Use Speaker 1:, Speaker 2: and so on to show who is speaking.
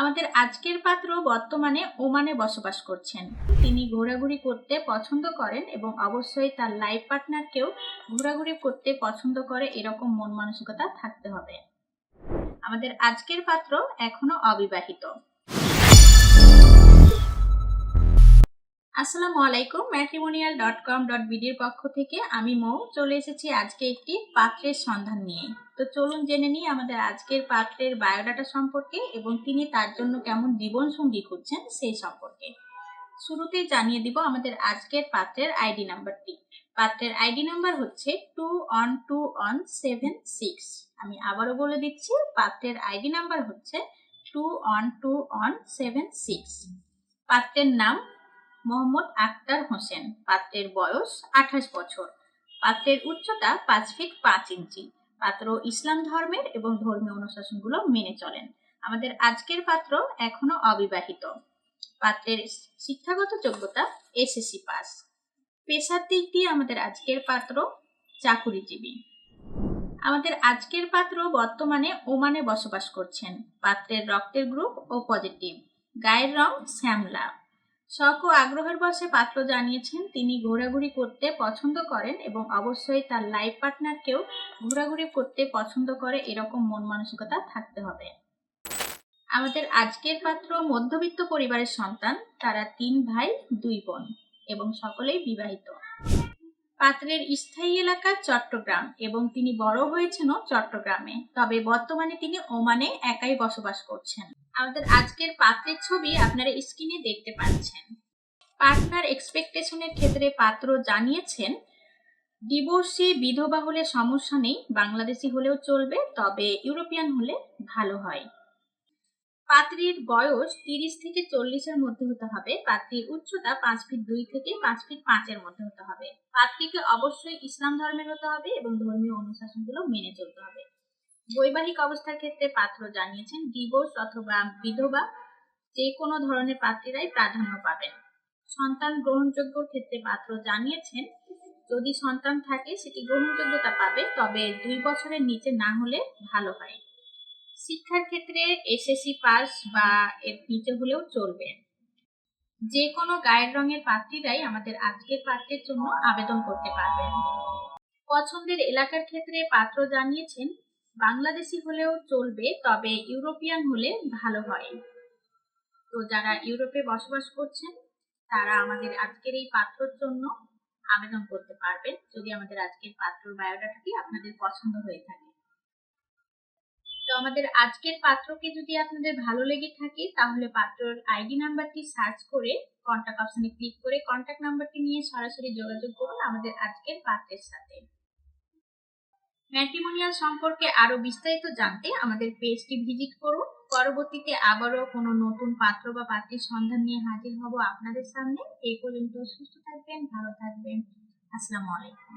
Speaker 1: আমাদের আজকের পাত্র বর্তমানে ওমানে বসবাস করছেন। তিনি ঘোরাঘুরি করতে পছন্দ করেন এবং অবশ্যই তার লাইফ পার্টনারকেও ঘোরাঘুরি করতে পছন্দ করে এরকম মন মানসিকতা থাকতে হবে। আমাদের আজকের পাত্র এখনও অবিবাহিত। আসসালামু আলাইকুম ম্যাট্রিমোনিয়াল ডট কম ডট বিডির পক্ষ থেকে আমি মৌ চলে এসেছি আজকে একটি পাত্রের সন্ধান নিয়ে। তো চলুন জেনে নিই আমাদের আজকের পাত্রের বায়োডাটা সম্পর্কে এবং তিনি তার জন্য কেমন জীবন সঙ্গী খুঁজছেন সেই সম্পর্কে। শুরুতেই জানিয়ে দিব আমাদের আজকের পাত্রের আইডি নাম্বারটি। পাত্রের আইডি নাম্বার হচ্ছে two one two one seven six আমি আবারও বলে দিচ্ছি, পাত্রের আইডি নাম্বার হচ্ছে two one two one seven six পাত্রের নাম মোহাম্মদ আক্তার হোসেন। পাত্রের বয়স আঠাশ বছর। পাত্রের উচ্চতা পাঁচ ফিট পাঁচ ইঞ্চি। পাত্র ইসলাম ধর্মের এবং ধর্মীয় অনুশাসনগুলো মেনে চলেন। আমাদের আজকের পাত্র এখনও অবিবাহিত। পাত্রের শিক্ষাগত যোগ্যতা এসএসসি পাস। পেশার দিক দিয়ে আমাদের আজকের পাত্র চাকুরিজীবী। আমাদের আজকের পাত্র বর্তমানে ওমানে বসবাস করছেন। পাত্রের রক্তের গ্রুপ ও পজিটিভ। গায়ের রং শ্যামলা। শখ ও আগ্রহের বসে পাত্র জানিয়েছেন, তিনি ঘোরাঘুরি করতে পছন্দ করেন এবং অবশ্যই তার লাইফ পার্টনারকেও ঘোরাঘুরি করতে পছন্দ করে, এরকম মন মানসিকতা থাকতে হবে। আমাদের আজকের পাত্র মধ্যবিত্ত পরিবারের সন্তান, তারা তিন ভাই, দুই বোন এবং সকলেই বিবাহিত। পাত্রের স্থায়ী এলাকা চট্টগ্রাম এবং তিনি বড় হয়েছেনও চট্টগ্রামে। তবে বর্তমানে তিনি ওমানে একাই বসবাস করছেন। আমাদের আজকের পাত্রের ছবি আপনারা স্ক্রিনে দেখতে পাচ্ছেন। পার্টনার এক্সপেকটেশনের ক্ষেত্রে পাত্র জানিয়েছেন, ডিভোর্সে বিধবা হলে সমস্যা নেই, বাংলাদেশি হলেও চলবে, তবে ইউরোপিয়ান হলে ভালো হয়। পাত্রীর বয়স তিরিশ থেকে চল্লিশের মধ্যে হতে হবে। পাত্রীর উচ্চতা পাঁচ ফিট দুই থেকে পাঁচ ফিট পাঁচের মধ্যে হতে হবে। পাত্রীকে অবশ্যই ইসলাম ধর্মের হতে হবে এবং ধর্মীয় অনুশাসনগুলো মেনে চলতে হবে। বৈবাহিক অবস্থার ক্ষেত্রে পাত্র জানিয়েছেন ডিভোর্স অথবা বিধবা যে কোনো ধরনের পাত্রীরাই প্রাধান্য পাবেন। সন্তান গ্রহণযোগ্যর ক্ষেত্রে পাত্র জানিয়েছেন, যদি সন্তান থাকে, সেটি গ্রহণযোগ্যতা পাবে, তবে দুই বছরের নিচে না হলে ভালো হয়। শিক্ষার ক্ষেত্রে এসএসসি পাস বা এর নিচে হলেও চলবে। যে কোনো গায়ের রঙের পাত্রীরাই আমাদের আজকের পাত্রের জন্য আবেদন করতে পারবেন। পছন্দের এলাকার ক্ষেত্রে পাত্র জানিয়েছেন, বাংলাদেশি হলেও চলবে, তবে ইউরোপিয়ান হলে ভালো হয়। তো যারা ইউরোপে বসবাস করছেন, তারা আমাদের আজকের এই পাত্রর জন্য আবেদন করতে পারবেন। যদি আমাদের আজকের পাত্রর বায়োডাটাটি আপনাদের পছন্দ হয়ে থাকে। তো আমাদের আজকের পাত্রকে যদি আপনাদের ভালো লেগে থাকে, তাহলে পাত্রর আইডি নাম্বারটি সার্চ করে কন্ট্যাক্ট অপশনে ক্লিক করে কন্ট্যাক্ট নাম্বারটি নিয়ে সরাসরি যোগাযোগ করুন আমাদের আজকের পাত্রের সাথে। ম্যাট্রিমোনিয়াল সম্পর্কে আরও বিস্তারিত জানতে আমাদের পেজটি ভিজিট করুন। পরবর্তীতে আবারও কোনো নতুন পাত্র বা পাত্রের সন্ধান নিয়ে হাজির হব আপনাদের সামনে। এই পর্যন্ত সুস্থ থাকবেন, ভালো থাকবেন। আসসালামু আলাইকুম।